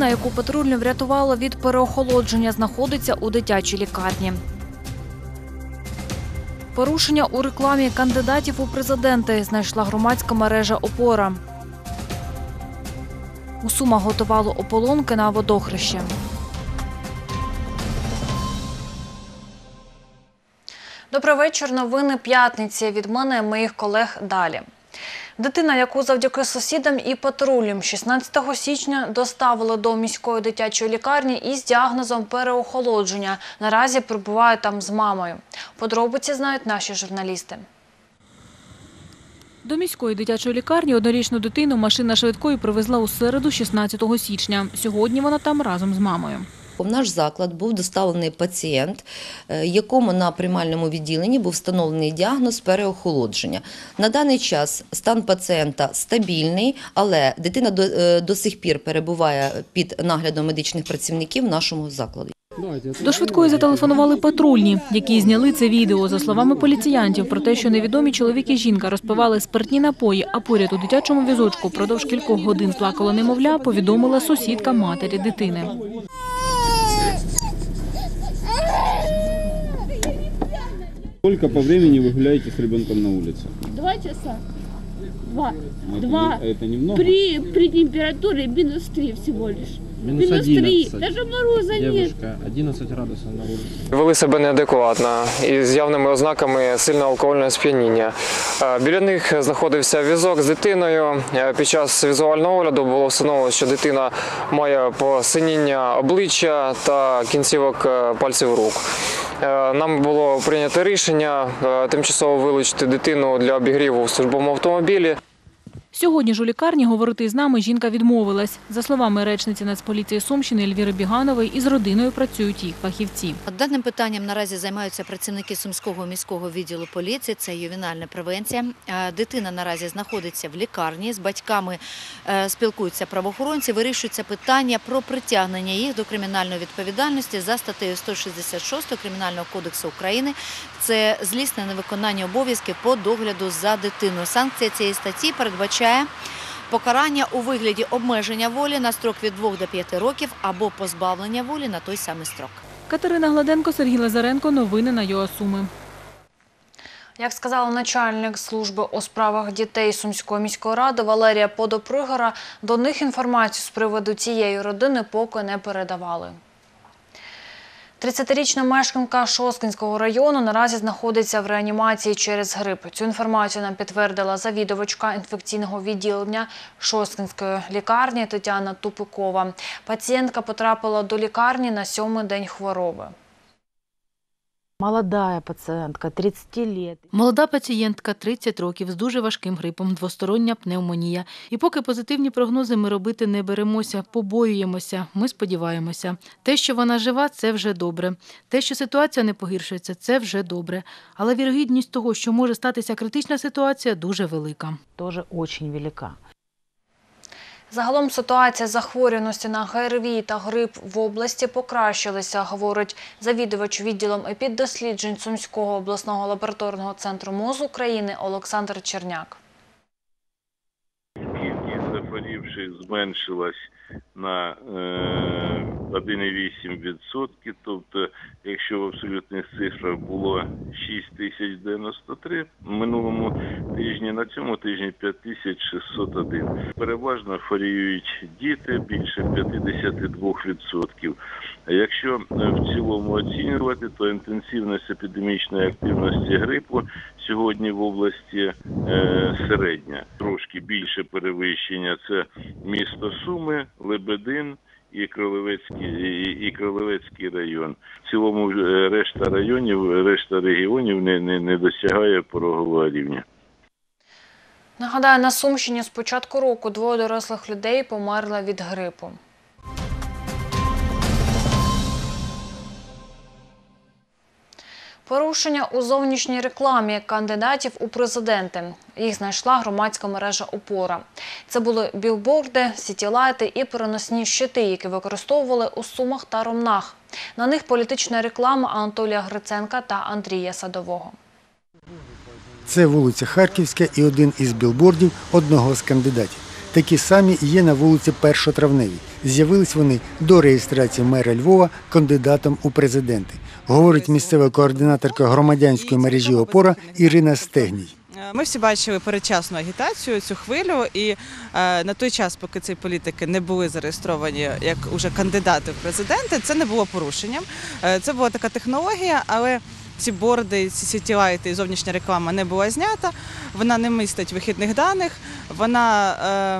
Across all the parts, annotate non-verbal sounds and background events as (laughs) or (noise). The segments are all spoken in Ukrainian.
Дитина, яку патрульне врятувало від переохолодження, знаходиться у дитячій лікарні. Порушення у рекламі кандидатів у президенти знайшла громадська мережа Опора. У Сумах готували ополонки на водохреще. Добрий вечір. Новини п'ятниці. Від мене моїх колег далі. Дитина, яку завдяки сусідам і патрулям 16 січня доставили до міської дитячої лікарні із діагнозом переохолодження, наразі перебуває там з мамою. Подробиці знають наші журналісти. До міської дитячої лікарні однорічну дитину машина швидкої привезла у середу 16 січня. Сьогодні вона там разом з мамою. В наш заклад був доставлений пацієнт, е, якому на приймальному відділенні був встановлений діагноз переохолодження. На даний час стан пацієнта стабільний, але дитина до, е, до сих пір перебуває під наглядом медичних працівників нашого закладу. До швидкої зателефонували патрульні, які зняли це відео. За словами поліціянтів, про те, що невідомі чоловік і жінка розпивали спиртні напої, а поряд у дитячому візочку впродовж кількох годин плакало немовля, повідомила сусідка матері дитини. Сколько по времени вы гуляете с ребенком на улице? Два часа. Два. Это Два. не- это немного? При, при температуре минус три всего лишь. Минус три. 11. Даже мороза нет. Девушка, 11 градусов на улице. Вели себе неадекватно і з явними ознаками сильного алкогольного сп'яніння. Е, Біля них знаходився візок з дитиною. Е, Під час візуального огляду було встановлено, що дитина має посиніння обличчя та кінцівок е, пальців рук. Нам було прийнято рішення тимчасово вилучити дитину для обігріву в службовому автомобілі. Сьогодні ж у лікарні говорити з нами жінка відмовилась. За словами речниці Нацполіції Сумщини Ельвіри Біганової, із родиною працюють їх фахівці. Даним питанням наразі займаються працівники Сумського міського відділу поліції. Це ювенальна превенція. Е, Дитина наразі знаходиться в лікарні. З батьками е, спілкуються правоохоронці. Вирішується питання про притягнення їх до кримінальної відповідальності за статтею 166 Кримінального кодексу України. Це злісне невиконання обов'язків по догляду за дитиною. Санкція цієї статті передбачає покарання у вигляді обмеження волі на строк від 2 до 5 років або позбавлення волі на той самий строк. Катерина Гладенко, Сергій Лазаренко. Новини на ЮАСуми. Як сказала начальник служби у справах дітей Сумської міської ради Валерія Подопригора, до них інформацію з приводу цієї родини поки не передавали. 30-річна мешканка Шоскінського району наразі знаходиться в реанімації через грип. Цю інформацію нам підтвердила завідувачка інфекційного відділення Шосткинської лікарні Тетяна Тупикова. Пацієнтка потрапила до лікарні на сьомий день хвороби. Молодая пациентка, 30 лет. Молода пацієнтка 30 років з дуже важким грипом, двостороння пневмонія. І поки позитивні прогнози ми робити не беремося, побоюємося, ми сподіваємося. Те, що вона жива, це вже добре. Те, що ситуація не погіршується, це вже добре. Але вірогідність того, що може статися критична ситуація, дуже велика. Тоже очень велика. Загалом ситуація захворюваності на ГРВІ та грип в області покращилася, говорить завідувач відділом епіддосліджень Сумського обласного лабораторного центру МОЗ України Олександр Черняк. Захворівших зменшилась на е, 1,8%. Тобто, якщо в абсолютних цифрах було 6093 в минулому тижні, на цьому тижні 5601. Переважно хворіють діти більше 52%. А Якщо е, в цілому оцінювати, то інтенсивність епідемічної активності грипу сьогодні в області е, середня. Трошки більше перевищення це місто Суми, Лебедин і Кролевецький, і, і Кролевецький район. В цілому е, решта районів, решта регіонів не, не, не досягає порогового рівня. Нагадаю, на Сумщині з початку року двоє дорослих людей померли від грипу. Порушення у зовнішній рекламі кандидатів у президенти. Їх знайшла громадська мережа «Опора». Це були білборди, сітілайти і переносні щити, які використовували у Сумах та Ромнах. На них політична реклама Анатолія Гриценка та Андрія Садового. Це вулиця Харківська і один із білбордів одного з кандидатів. Такі самі є на вулиці Першотравневій. З'явились вони до реєстрації мера Львова кандидатом у президенти, говорить місцева координаторка громадянської мережі Опора Ірина Стегній. Ми всі бачили передчасну агітацію, цю хвилю, і е, на той час, поки ці політики не були зареєстровані як уже кандидати в президенти, це не було порушенням. Е, це була така технологія, але ці борди, ці сітілайти і зовнішня реклама не була знята. Вона не містить вихідних даних, вона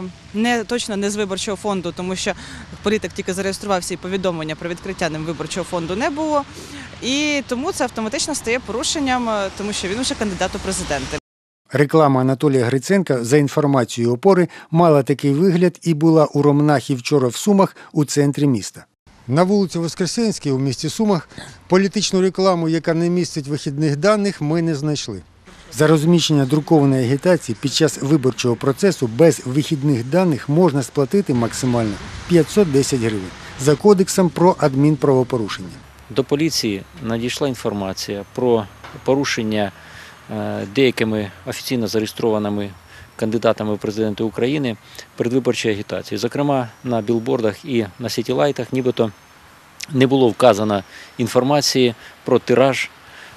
е, не точно не з виборчого фонду, тому що політик тільки зареєструвався і повідомлення про відкриття ним виборчого фонду не було. І тому це автоматично стає порушенням, е, тому що він вже кандидат у президенти. Реклама Анатолія Гриценка, за інформацією опори, мала такий вигляд і була у Ромнахі вчора в Сумах у центрі міста. На вулиці Воскресенській у місті Сумах політичну рекламу, яка не містить вихідних даних, ми не знайшли. За розміщення друкованої агітації під час виборчого процесу без вихідних даних можна сплатити максимально 510 гривень за кодексом про адмінправопорушення. До поліції надійшла інформація про порушення е, деякими офіційно зареєстрованими кандидатами в президенти України передвиборчої агітації. Зокрема, на білбордах і на сітілайтах нібито не було вказано інформації про тираж,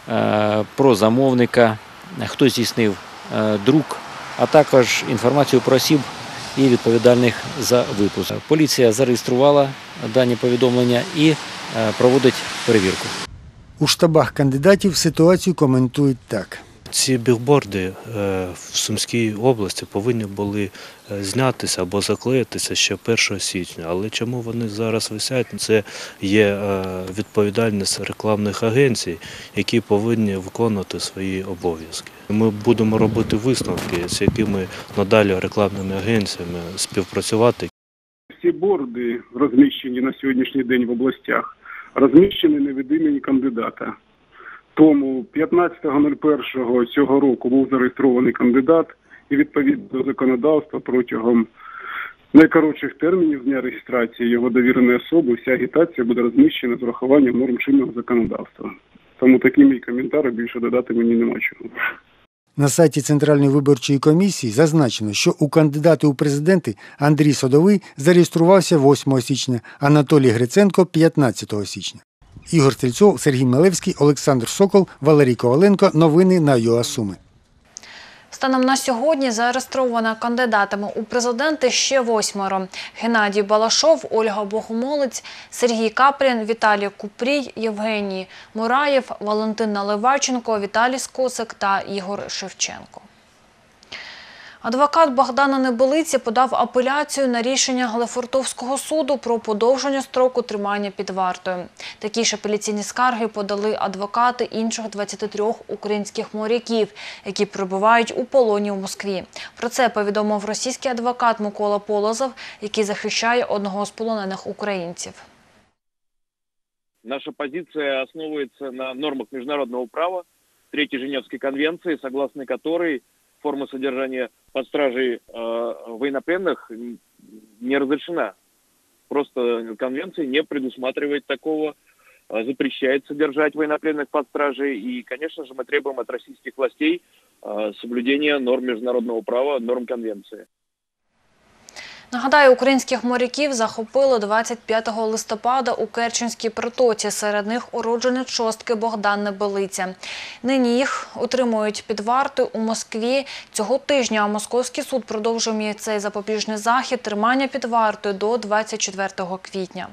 е, про замовника, хто здійснив е, друк, а також інформацію про осіб і відповідальних за випуск. Поліція зареєструвала дані повідомлення і е, проводить перевірку. У штабах кандидатів ситуацію коментують так. Ці білборди е, в Сумській області повинні були е, знятися або заклеїтися ще 1 січня. Але чому вони зараз висять? Це є е, відповідальність рекламних агенцій, які повинні виконувати свої обов'язки. Ми будемо робити висновки, з якими надалі рекламними агенціями співпрацювати. Всі борди, розміщені на сьогоднішній день в областях, розміщені не від імені кандидата. Тому 15.01 цього року був зареєстрований кандидат, і відповідно до законодавства протягом найкоротших термінів дня реєстрації його довіреної особи вся агітація буде розміщена з урахуванням норм чинного законодавства. Тому такий мій коментар більше додати мені нема чого. На сайті Центральної виборчої комісії зазначено, що у кандидати у президенти Андрій Садовий зареєструвався 8 січня, Анатолій Гриценко 15 січня. Ігор Стрільцов, Сергій Мелевський, Олександр Сокол, Валерій Коваленко. Новини на ЮАСуми. Станом на сьогодні зареєстровано кандидатами у президенти ще восьмеро. Геннадій Балашов, Ольга Богомолець, Сергій Капрін, Віталій Купрій, Євгеній Мураєв, Валентин Наливайченко, Віталій Скосик та Ігор Шевченко. Адвокат Богдана Небелиці подав апеляцію на рішення Галифортовського суду про подовження строку тримання під вартою. Такі ж апеляційні скарги подали адвокати інших 23 українських моряків, які перебувають у полоні у Москві. Про це повідомив російський адвокат Микола Полозов, який захищає одного з полонених українців. Наша позиция основывается на нормах международного права, Третьей Женевской конвенции, согласно которой форма содержания под стражей э, военнопленных не разрешена. Просто конвенция не предусматривает такого, э, запрещает содержать военнопленных под стражей. И, конечно же, мы требуем от российских властей э, соблюдения норм международного права, норм конвенции. Нагадаю, українських моряків захопили 25 листопада у Керченській протоці. Серед них уродженець шостки Богдан Небелиця. Нині їх утримують під вартою у Москві. Цього тижня Московський суд продовжує цей запобіжний захід тримання під вартою до 24 квітня.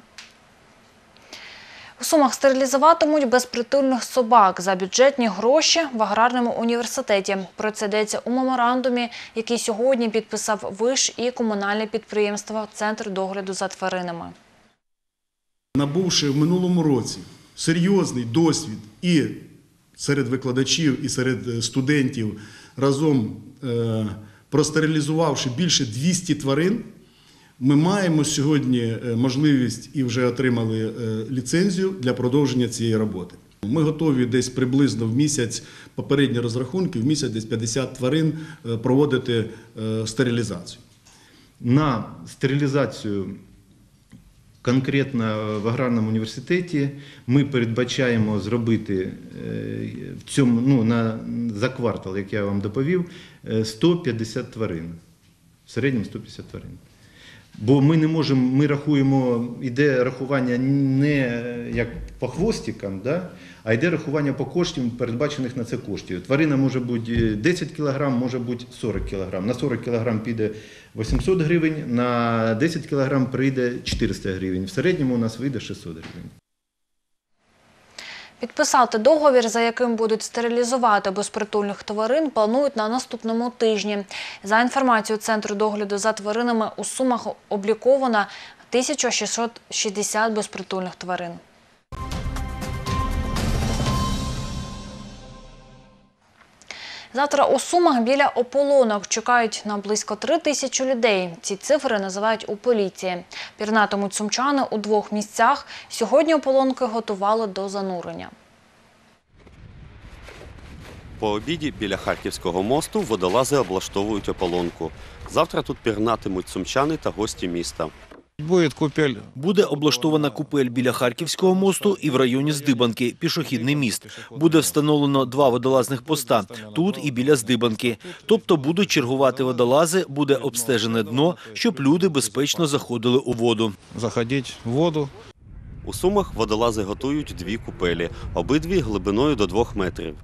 У Сумах стерилізуватимуть безпритульних собак за бюджетні гроші в аграрному університеті. Про це йдеться у меморандумі, який сьогодні підписав ВИШ і комунальне підприємство Центр догляду за тваринами. Набувши в минулому році серйозний досвід і серед викладачів, і серед студентів, разом е, простерилізувавши більше 200 тварин, ми маємо сьогодні можливість і вже отримали ліцензію для продовження цієї роботи. Ми готові десь приблизно в місяць попередні розрахунки, в місяць десь 50 тварин проводити стерилізацію. На стерилізацію конкретно в аграрному університеті ми передбачаємо зробити в цьому ну, на, за квартал, як я вам доповів, 150 тварин. В середньому 150 тварин. Бо ми не можемо, ми рахуємо, іде рахування не як по хвостикам, да? а йде рахування по коштів, передбачених на це коштів. Тварина може бути 10 кг, може бути 40 кг. На 40 кг піде 800 гривень, на 10 кг прийде 400 гривень. В середньому у нас вийде 600 гривень. Підписати договір, за яким будуть стерилізувати безпритульних тварин, планують на наступному тижні. За інформацією Центру догляду за тваринами, у Сумах обліковано 1660 безпритульних тварин. Завтра у Сумах біля ополонок чекають на близько три тисячі людей. Ці цифри називають у поліції. Пірнатимуть сумчани у двох місцях. Сьогодні ополонки готували до занурення. По обіді біля Харківського мосту водолази облаштовують ополонку. Завтра тут пірнатимуть сумчани та гості міста. Буде купель. Буде облаштована купель біля Харківського мосту і в районі Здибанки, пішохідний міст. Буде встановлено два водолазних поста тут і біля Здибанки. Тобто будуть чергувати водолази, буде обстежене дно, щоб люди безпечно заходили у воду. Заходіть в воду. У Сумах водолази готують дві купелі, обидві глибиною до двох метрів.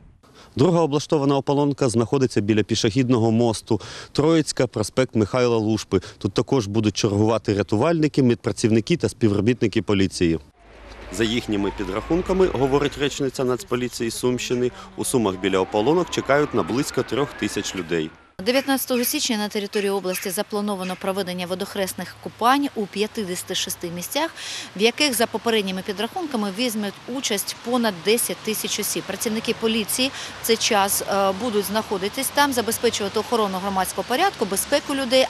Друга облаштована ополонка знаходиться біля пішохідного мосту Троїцька, проспект Михайла Лушпи. Тут також будуть чергувати рятувальники, медпрацівники та співробітники поліції. За їхніми підрахунками, говорить речниця Нацполіції Сумщини, у Сумах біля ополонок чекають на близько трьох тисяч людей. 19 січня на території області заплановано проведення водохресних купань у 56 місцях, в яких за попередніми підрахунками візьмуть участь понад 10 тисяч осіб. Працівники поліції в цей час е, будуть знаходитись там, забезпечувати охорону громадського порядку, безпеку людей,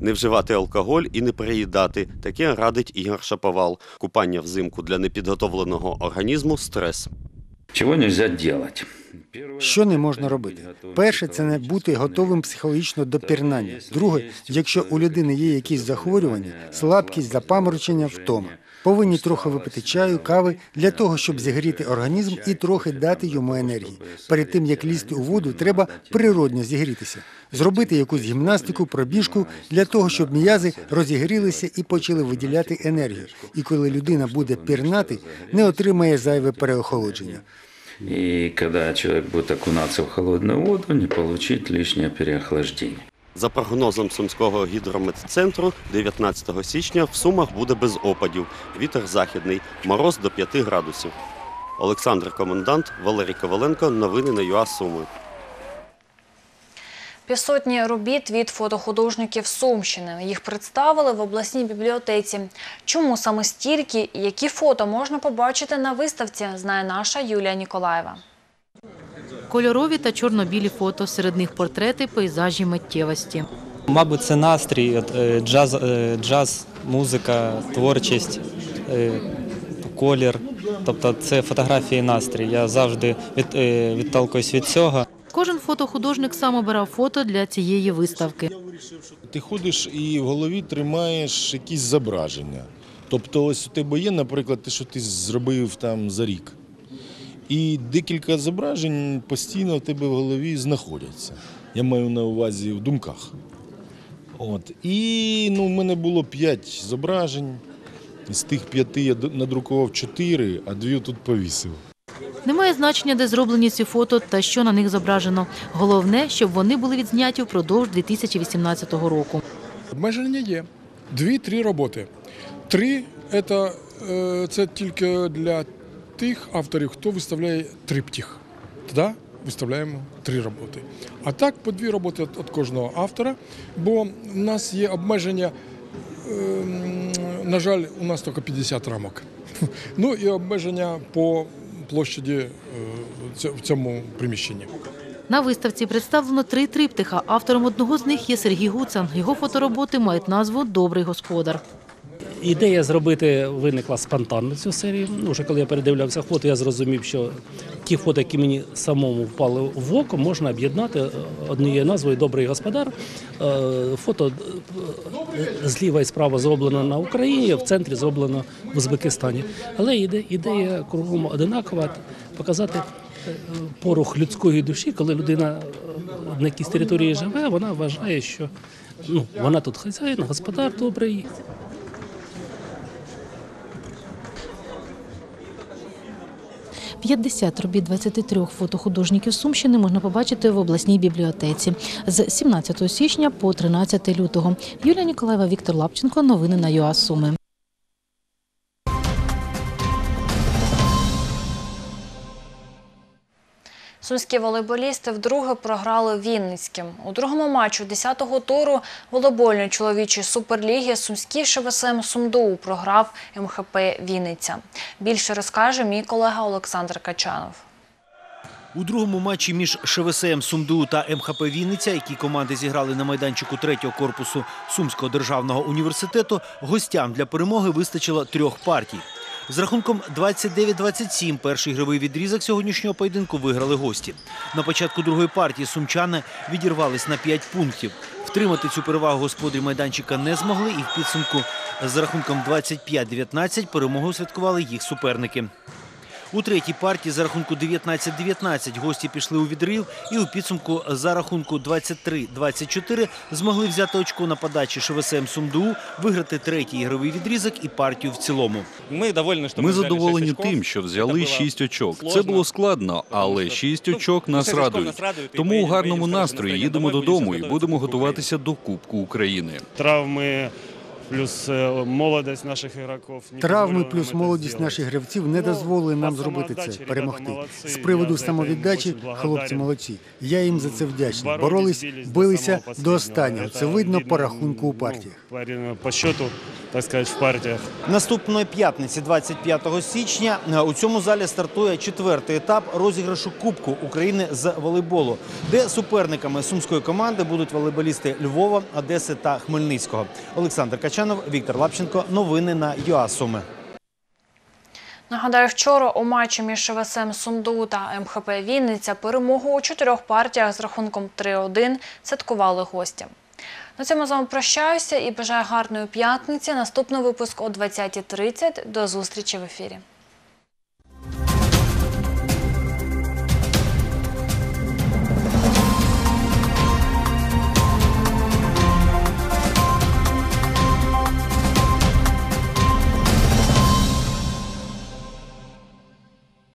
Не вживати алкоголь і не переїдати. Таке радить Ігор Шаповал. Купання взимку для непідготовленого організму стрес. Чего нельзя робити? Що не можна робити? Перше, це не бути готовим психологічно до пірнання. Друге, якщо у людини є якісь захворювання, слабкість, запаморочення, втома. Повинні трохи випити чаю, кави для того, щоб зігріти організм і трохи дати йому енергії. Перед тим як лізти у воду, треба природньо зігрітися, зробити якусь гімнастику, пробіжку для того, щоб м'язи розігрілися і почали виділяти енергію. І коли людина буде пірнати, не отримає зайве переохолодження. И когда человек будет окунаться в холодную воду, не получить лишнее переохлаждение. За прогнозом Сумського гідрометцентру, 19 січня в Сумах буде без опадів. Вітер західний, мороз до 5 градусів. Олександр Комендант, Валерій Коваленко. Новини на ЮА Суми. Півсотні робіт від фотохудожників Сумщини. Їх представили в обласній бібліотеці. Чому саме стільки і які фото можна побачити на виставці, знає наша Юлія Ніколаєва. Кольорові та чорно-білі фото, серед них портрети, пейзажі, миттєвості. Мабуть, це настрій, е, джаз, е, джаз, музика, творчість, е, колір. Тобто це фотографії настрій. Я завжди від, відталкуюсь від цього. Кожен фотохудожник сам обирав фото для цієї виставки. Ти ходиш і в голові тримаєш якісь зображення. Тобто, ось у тебе є, наприклад, те, що ти зробив там за рік. І декілька зображень постійно в тебе в голові знаходяться. Я маю на увазі в думках. От. І ну, в мене було п'ять зображень. З тих п'яти я надрукував чотири, а дві тут повісив. Немає значення, де зроблені ці фото та що на них зображено. Головне, щоб вони були відзняті впродовж 2018 року. Обмеження є. Дві-три роботи. Три це, е, це тільки для тих авторів, хто виставляє триптих. Тоді виставляємо три роботи. А так по дві роботи від кожного автора, бо в нас є обмеження. ем, На жаль, у нас тільки 50 рамок. (laughs) Ну і обмеження по площаді е, в цьому приміщенні. На виставці представлено три триптиха. Автором одного з них є Сергій Гуцан. Його фотороботи мають назву Добрий господар. Ідея зробити виникла спонтанно цю серію. Ну, коли я передивлявся фото, я зрозумів, що ті фото, які мені самому впали в око, можна об'єднати однією назвою Добрий господар. Е, Фото е, зліва і справа зроблено на Україні, в центрі зроблено в Узбекистані. Але ідея кругом одинакова показати е, порух людської душі, коли людина на якійсь території живе, вона вважає, що Ну, вона тут хазяїн, господар добрий. – 50 робіт 23 фотохудожників Сумщини можна побачити в обласній бібліотеці з 17 січня по 13 лютого. Юлія Ніколаєва, Віктор Лапченко. Новини на ЮА Суми. Сумські волейболісти вдруге програли Вінницьким. У другому матчу 10-го туру волейбольної чоловічої суперліги Сумський ШВСМ Сумдоу програв МХП Вінниця. Більше розкаже мій колега Олександр Качанов. У другому матчі між ШВСМ Сумду та МХП Вінниця, які команди зіграли на майданчику третього корпусу Сумського державного університету, гостям для перемоги вистачило трьох партій. З рахунком 29-27 перший ігровий відрізок сьогоднішнього поєдинку виграли гості. На початку другої партії сумчани відірвались на 5 пунктів. Втримати цю перевагу господарі майданчика не змогли і в підсумку з рахунком 25-19 перемогу святкували їх суперники. У третій партії за рахунку 19-19 гості пішли у відрив і у підсумку за рахунку 23-24 змогли взяти очко на подачі ШВСМ Сумду, виграти третій ігровий відрізок і партію в цілому. Ми задоволені тим, що взяли шість очок. Це було складно, але шість очок нас радують. Тому у гарному настрої їдемо додому і будемо готуватися до Кубку України. Травми плюс е, молодість наших ігроків. Травми плюс молодість наших гравців не дозволили нам зробити це, перемогти. З приводу самовіддачі, хлопці молодці. Я їм за це вдячний. Боролись, билися до останнього. Це видно по рахунку у партіях. По, по счету, так сказати, в партіях. Наступної п'ятниці, 25 січня, у цьому залі стартує четвертий етап розіграшу Кубку України з волейболу, де суперниками сумської команди будуть волейболісти Львова, Одеси та Хмельницького. Олександр Качанов, Віктор Лапченко. Новини на ЮА Суми. Нагадаю, вчора у матчі між ШВСМ Сумду та МХП Вінниця перемогу у чотирьох партіях з рахунком 3-1 святкували гості. На цьому з вами прощаюся і бажаю гарної п'ятниці. Наступний випуск о 20.30. До зустрічі в ефірі.